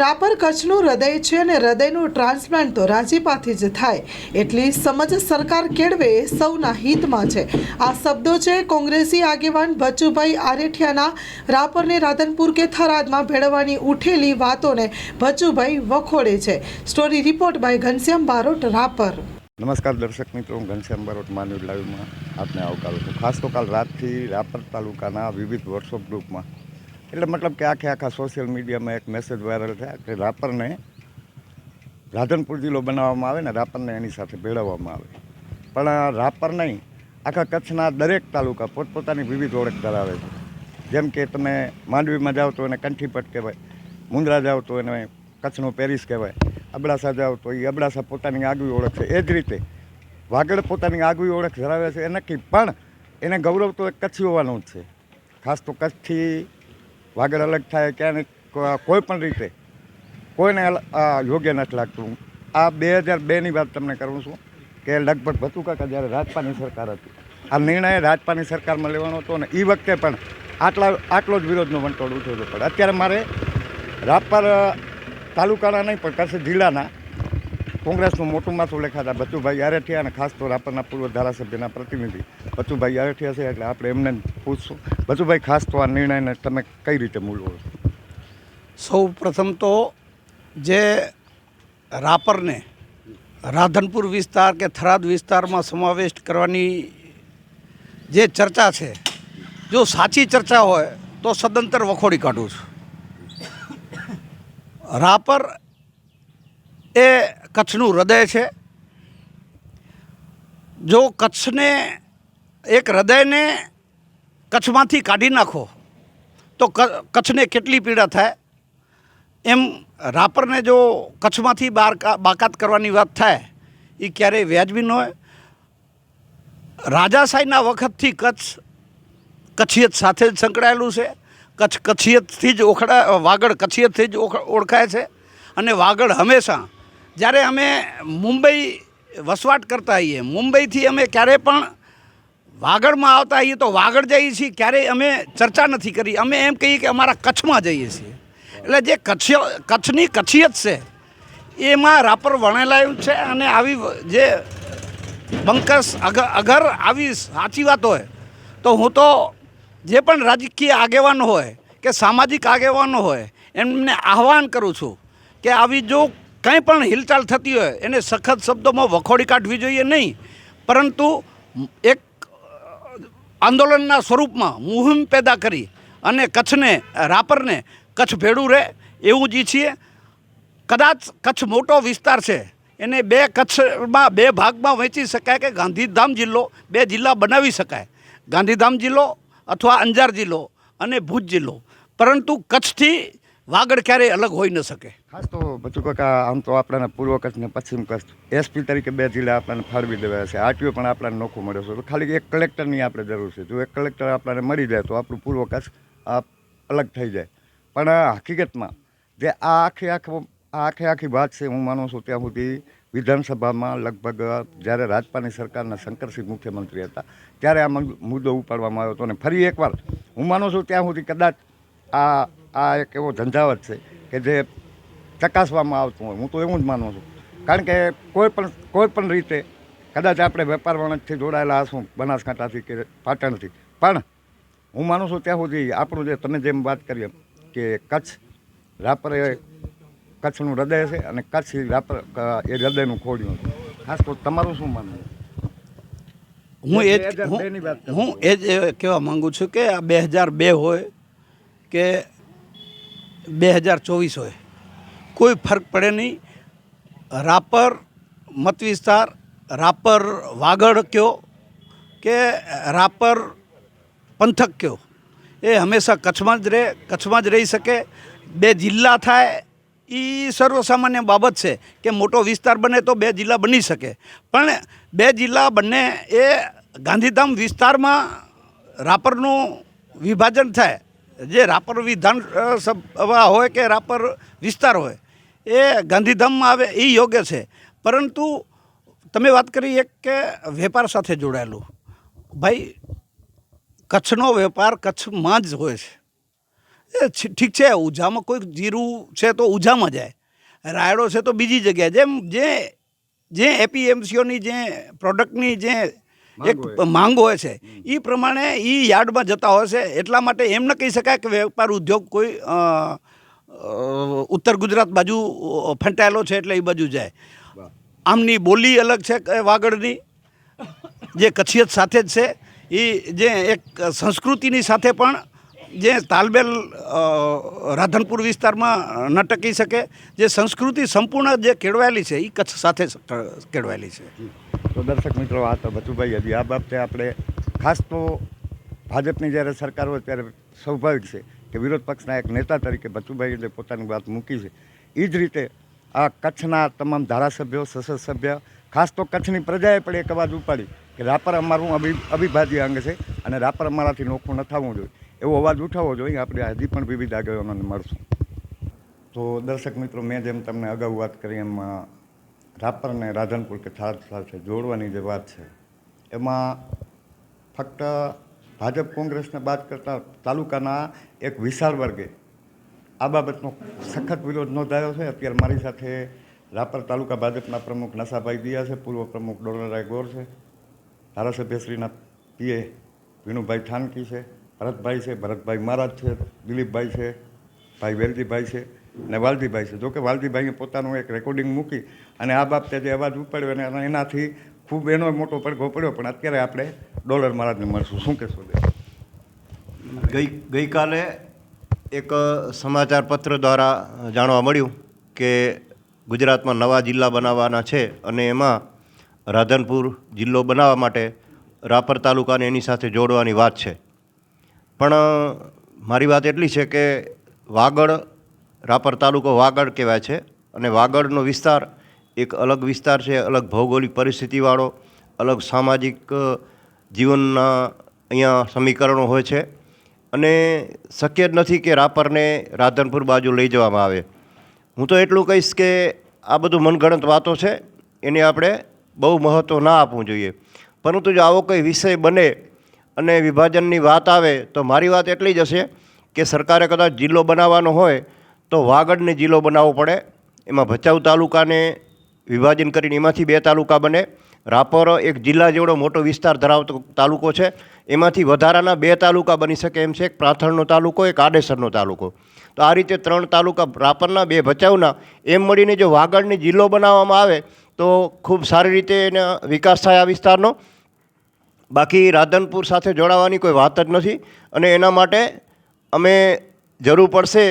રાપર કચ્છનું હૃદય છે અને હૃદયનું ટ્રાન્સપ્લાન્ટ તો રાજીપાથી જ થાય. એટલી સમજ સરકાર કેળવે એ સૌના હિતમાં છે. આ શબ્દો છે કોંગ્રેસી આગેવાન ભચુભાઈ આરેઠિયાના. રાપરને રાધનપુર કે થરાદમાં ભેળવવાની ઉઠેલી વાતોને ભચુભાઈ વખોડે છે. Story report by Ghanshyam Barot, Rapar. નમસ્કાર દર્શક મિત્રો, હું ઘનશ્યામ બારોટ, માનવ લાઈવમાં આપને આવકારું છું. ખાસ તો કાલ રાતથી રાપર તાલુકાના વિવિધ વર્કશોપ ગ્રુપમાં એટલે મતલબ કે આખે આખા સોશિયલ મીડિયામાં એક મેસેજ વાયરલ થયા કે રાપરને રાધનપુર જિલ્લો બનાવવામાં આવે ને રાપરને એની સાથે ભેળવવામાં આવે. પણ રાપર નહીં, આખા કચ્છના દરેક તાલુકા પોતપોતાની વિવિધ ઓળખ ધરાવે છે. જેમ કે તમે માંડવીમાં જાઓ તો એને કંઠીપટ કહેવાય, મુંદ્રા જાઓ તો એને કચ્છનો પેરિસ કહેવાય, અબડાસા જાઓ તો એ અબડાસા પોતાની આગવી ઓળખ છે. એ જ રીતે વાગડ પોતાની આગવી ઓળખ ધરાવે છે એ નક્કી, પણ એને ગૌરવ તો એક કચ્છી હોવાનું જ છે. ખાસ તો કચ્છથી વાગડ અલગ થાય ક્યાં કોઈ પણ રીતે. કોઈને યોગ્ય નથી લાગતું. આ બે હજાર બેની વાત તમને કરું છું કે લગભગ ભતુકાકા જ્યારે રાજપાની સરકાર હતી. આ નિર્ણય રાજપાની સરકારમાં લેવાનો હતો ને એ વખતે પણ આટલા, આટલો જ વિરોધનો વંટોળ ઉઠ્યો હતો પણ. અત્યારે મારે રાપર તાલુકાના નહીં પણ કચ્છ જિલ્લાના કોંગ્રેસનું મોટું માથું લેખાતા બચુભાઈ આરેઠિયા અને ખાસ તો રાપરના પૂર્વ ધારાસભ્યના પ્રતિનિધિ બચુભાઈ આરેઠિયા છે એટલે આપણે એમને પૂછશું. બચુભાઈ, ખાસ તો આ નિર્ણયને તમે કઈ રીતે મૂલવો સૌ પ્રથમ તો જે રાપરને રાધનપુર વિસ્તાર કે થરાદ વિસ્તારમાં સમાવેશ કરવાની જે ચર્ચા છે, જો સાચી ચર્ચા હોય તો સદંતર વખોડી કાઢું છું. રાપર એ કચ્છનું હૃદય છે. જો કચ્છને એક હૃદયને કચ્છમાંથી કાઢી નાખો, તો કચ્છને કેટલી પીડા થાય? એમ રાપરને જો કચ્છમાંથી બાર બાકાત કરવાની વાત થાય એ ક્યારેય વ્યાજબી ન હોય. રાજાશાહીના વખતથી કચ્છ કચ્છિયત સાથે જ સંકળાયેલું છે. કચ્છ કચ્છિયતથી જ ઓખડા, વાગડ કચ્છિયતથી જ ઓળખ- ઓળખાય છે. અને વાગડ હંમેશા જ્યારે અમે મુંબઈ વસવાટ કરતા હોઈએ મુંબઈથી અમે ક્યારેય પણ વાગડમાં આવતા હોઈએ તો વાગડ જઈએ છીએ, ક્યારેય અમે ચર્ચા નથી કરી. અમે એમ કહીએ કે અમારા કચ્છમાં જઈએ છીએ. એટલે જે કચ્છ, કચ્છની કચ્છિયત છે, એમાં રાપર વણેલાયું છે અને આવી જે બંકસ અગર અગર આવી સાચી વાત હોય, તો હું તો જે પણ રાજકીય આગેવાનો હોય કે સામાજિક આગેવાનો હોય, એમને આહવાન કરું છું કે આવી જો કંઈ પણ હિલચાલ થતી હોય, એને સખત શબ્દોમાં વખોડી કાઢવી જોઈએ નહીં. પરંતુ એક આંદોલનના સ્વરૂપમાં મુહિમ પેદા કરી અને કચ્છને, રાપરને, કચ્છ ભેડું રહે એવું જ ઈચ્છીએ. કદાચ કચ્છ મોટો વિસ્તાર છે, એને બે કચ્છમાં, બે ભાગમાં વહેંચી શકાય કે ગાંધીધામ જિલ્લો બે જિલ્લા બનાવી શકાય. ગાંધીધામ જિલ્લો અથવા અંજાર જિલ્લો અને ભુજ જિલ્લો. પરંતુ કચ્છથી વાગડ ક્યારેય અલગ હોઈ ન શકે. ખાસ તો બધું કાકા આમ તો આપણાને પૂર્વ કચ્છ ને પશ્ચિમ કચ્છ. એસપી તરીકે બે જિલ્લા આપણને ફાળવી દેવાયા છે. આરટીઓ પણ આપણને નોખું મળે છે. ખાલી એક કલેક્ટરની આપણે જરૂર છે. જો એક કલેક્ટર આપણને મળી જાય તો આપણું પૂર્વ કચ્છ અલગ થઈ જાય. પણ હકીકતમાં જે આ આખી આખો આ આખી આખી વાત છે હું માનું છું ત્યાં સુધી વિધાનસભામાં લગભગ જ્યારે રાજપાની સરકારના શંકરસિંહ મુખ્યમંત્રી હતા, ત્યારે આ મુદ્દો ઉપાડવામાં આવ્યો હતો. અને ફરી એકવાર હું માનું છું ત્યાં સુધી કદાચ આ આ એક એવો ઝંઝાવટ છે કે જે ચકાસવામાં આવતું હોય. હું તો એવું જ માનું છું. કારણ કે કોઈ પણ કોઈ પણ રીતે કદાચ આપણે વેપાર વણજથી જોડાયેલા હશું બનાસકાંઠાથી કે પાટણથી. પણ હું માનું છું ત્યાં સુધી આપણું જે તમે જેમ વાત કરીએ કે કચ્છ રાપર એ કચ્છનું હૃદય છે અને કચ્છ રાપર એ હૃદયનું ખોડ્યું છે. ખાસ તો તમારું શું માનવું? હું એ હું- બેની વાત હું એ જ કહેવા માંગુ છું કે આ બે હજાર બે હોય કે બે હજાર ચોવીસ હોય. કોઈ ફરક પડે નહીં. રાપર મત વિસ્તાર, રાપર વાગડ કયો કે રાપર પંથક કયો? એ હંમેશા કચ્છમાં જ રહે, કચ્છમાં જ રહી શકે. બે જિલ્લા થાય એ સર્વસામાન્ય બાબત છે કે મોટો વિસ્તાર બને તો બે જિલ્લા બની શકે. પણ બે જિલ્લા બંને એ ગાંધીધામ વિસ્તારમાં રાપરનું વિભાજન થાય. જે રાપર વિધાન સભા હોય કે રાપર વિસ્તાર હોય, એ ગાંધીધામમાં આવે એ યોગ્ય છે. પરંતુ તમે વાત કરી એક કે વેપાર સાથે જોડાયેલું. ભાઈ, કચ્છનો વેપાર કચ્છમાં જ હોય છે. એ ઠીક છે ઉજામાં કોઈક જીરું છે તો ઉજામાં જાય. રાયડો છે તો બીજી જગ્યાએ. જેમ, જે જે એપીએમસીઓની જે પ્રોડક્ટની જે એક માંગ હોય. છે. એ પ્રમાણે એ યાર્ડમાં જતા હોય છે. એટલા માટે એમ ન કહી શકાય કે વેપાર ઉદ્યોગ કોઈ ઉત્તર ગુજરાત બાજુ ફંટાયેલો છે એટલે એ બાજુ જાય. આમની બોલી અલગ છે વાગડની? જે કચ્છિયત સાથે જ છે. એ જે એક સંસ્કૃતિની સાથે પણ જે તાલબેલ રાધનપુર વિસ્તારમાં ન ટકી શકે. જે સંસ્કૃતિ સંપૂર્ણ જે કેળવાયેલી છે એ કચ્છ સાથે જ કેળવાયેલી છે. તો દર્શક મિત્રો, આ તો ભચુભાઈ હજી આ બાબતે આપણે ખાસ તો ભાજપની જ્યારે સરકાર હોય ત્યારે સ્વાભાવિક છે કે વિરોધ પક્ષના એક નેતા તરીકે બચુભાઈએ એટલે પોતાની વાત મૂકી છે. એ જ રીતે આ કચ્છના તમામ ધારાસભ્યો સંસદ સભ્ય ખાસ તો કચ્છની પ્રજાએ પણ એક અવાજ ઉપાડી કે રાપર અમારું અભિ અવિભાજ્ય અંગ છે અને રાપર અમારાથી નોખું ન થવું જોઈએ. એવો અવાજ ઉઠાવવો જોઈએ. આપણે હજી પણ વિવિધ આગેવાનોને મળશું. તો દર્શક મિત્રો, મેં જેમ તમને અગાઉ વાત કરી એમ રાપર અને રાધનપુર કે થાળ સાથે જોડવાની જે વાત છે, એમાં ફક્ત ભાજપ કોંગ્રેસને બાદ કરતાં તાલુકાના એક વિશાળ વર્ગે આ બાબતનો સખત વિરોધ નોંધાયો છે. અત્યારે મારી સાથે રાપર તાલુકા ભાજપના પ્રમુખ નશાભાઈ દિયા છે, પૂર્વ પ્રમુખ ડોલરાય ગોર છે ધારાસભ્યશ્રીના પીએ વિનુભાઈ ઠાનકી છે, ભરતભાઈ છે, ભરતભાઈ મહારાજ છે, દિલીપભાઈ છે, ભાઈ વેલજીભાઈ છે અને વાલજીભાઈ છે. જોકે વાલજીભાઈએ પોતાનું એક રેકોર્ડિંગ મૂકી અને આ બાબતે જે અવાજ ઉપાડ્યો અને એનાથી ખૂબ એનો મોટો પડઘો પડ્યો. પણ અત્યારે આપણે ડોલર મહારાજને મળશું. શું કહેશો ગઈ ગઈકાલે એક સમાચાર પત્ર દ્વારા જાણવા મળ્યું કે ગુજરાતમાં નવા જિલ્લા બનાવવાના છે અને એમાં રાધનપુર જિલ્લો બનાવવા માટે રાપર તાલુકાને એની સાથે જોડવાની વાત છે. પણ મારી વાત એટલી છે કે વાગડ, રાપર તાલુકો વાગડ કહેવાય છે અને વાગડનો વિસ્તાર એક અલગ વિસ્તાર છે, અલગ ભૌગોલિક પરિસ્થિતિવાળો, અલગ સામાજિક જીવનના અહીંયા સમીકરણો હોય છે. અને શક્ય જ નથી કે રાપરને રાધનપુર બાજુ લઈ જવામાં આવે. હું તો એટલું કહીશ કે આ બધું મનગણત વાતો છે, એને આપણે બહુ મહત્ત્વ ના આપવું જોઈએ. પરંતુ જો આવો કોઈ વિષય બને અને વિભાજનની વાત આવે, તો મારી વાત એટલી જ હશે કે સરકારે કદાચ જિલ્લો બનાવવાનો હોય, તો વાગડને જિલ્લો બનાવવો પડે. એમાં ભચાઉ તાલુકાને વિભાજન કરીને એમાંથી બે તાલુકા બને. રાપર એક જિલ્લા જેવડો મોટો વિસ્તાર ધરાવતો તાલુકો છે. એમાંથી વધારાના બે તાલુકા બની શકે એમ છે. એક પ્રાથણનો તાલુકો, એક આડેસરનો તાલુકો. તો આ રીતે ત્રણ તાલુકા રાપરના બે ભચાઉના, એમ મળીને જો વાગડને જિલ્લો બનાવવામાં આવે, તો ખૂબ સારી રીતે એનો વિકાસ થાય આ વિસ્તારનો. બાકી રાધનપુર સાથે જોડાવાની કોઈ વાત જ નથી અને એના માટે અમે જરૂર પડશે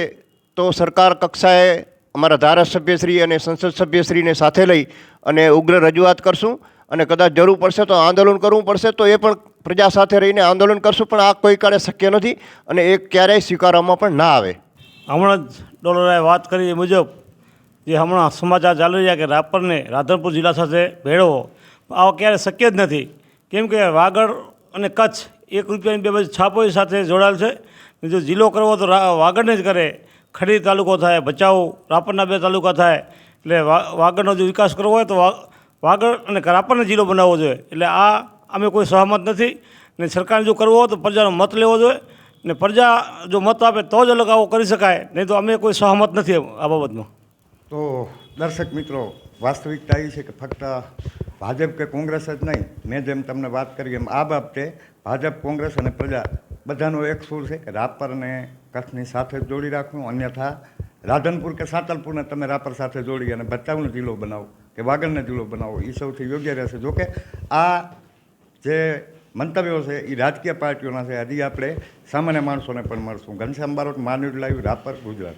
તો સરકાર કક્ષાએ અમારા ધારાસભ્યશ્રી અને સંસદ સભ્યશ્રીને સાથે લઈ અને ઉગ્ર રજૂઆત કરશું અને કદાચ જરૂર પડશે તો આંદોલન કરવું પડશે તો એ પણ પ્રજા સાથે રહીને આંદોલન કરશું, પણ આ કોઈ કાળે શક્ય નથી અને એ ક્યારેય સ્વીકારવામાં પણ ના આવે. હમણાં જ ડોલરાએ વાત કરી એ મુજબ જે હમણાં સમાચાર ચાલી રહ્યા કે રાપરને રાધનપુર જિલ્લા સાથે ભેળવો આવા ક્યારે શક્ય જ નથી. કેમ કે વાગડ અને કચ્છ એક રૂપિયાની બે બાજુ છાપોઈ સાથે જોડાયેલ છે. જો જિલ્લો કરવો તો વાગડને જ કરે. ખડી તાલુકો થાય, ભચાઉ, રાપરના બે તાલુકા થાય. એટલે વાગડનો જો વિકાસ કરવો હોય તો વાગડ અને રાપરને જિલ્લો બનાવવો જોઈએ. એટલે આ અમે કોઈ સહમત નથી. ને સરકારને જો કરવો હોય તો પ્રજાનો મત લેવો જોઈએ. ને પ્રજા જો મત આપે તો જ અલગ આવો કરી શકાય. નહીં તો અમે કોઈ સહમત નથી આ બાબતમાં. તો દર્શક મિત્રો, વાસ્તવિકતા એ છે કે ફક્ત ભાજપ કે કોંગ્રેસ જ નહીં. મેં જેમ તમને વાત કરી એમ આ બાબતે ભાજપ, કોંગ્રેસ અને પ્રજા બધાનો એક સૂર છે કે રાપરને કચ્છની સાથે જોડી રાખવું અન્યથા રાધનપુર કે સાતલપુરને તમે રાપર સાથે જોડી અને ભચાઉનો જિલ્લો બનાવો કે વાગડનો જિલ્લો બનાવો એ સૌથી યોગ્ય રહેશે. જોકે આ જે મંતવ્યો છે એ રાજકીય પાર્ટીઓના છે. હજી આપણે સામાન્ય માણસોને પણ મળશું. ઘનશ્યામ બારોટ, માનવી લાવ્યું રાપર, ગુજરાત.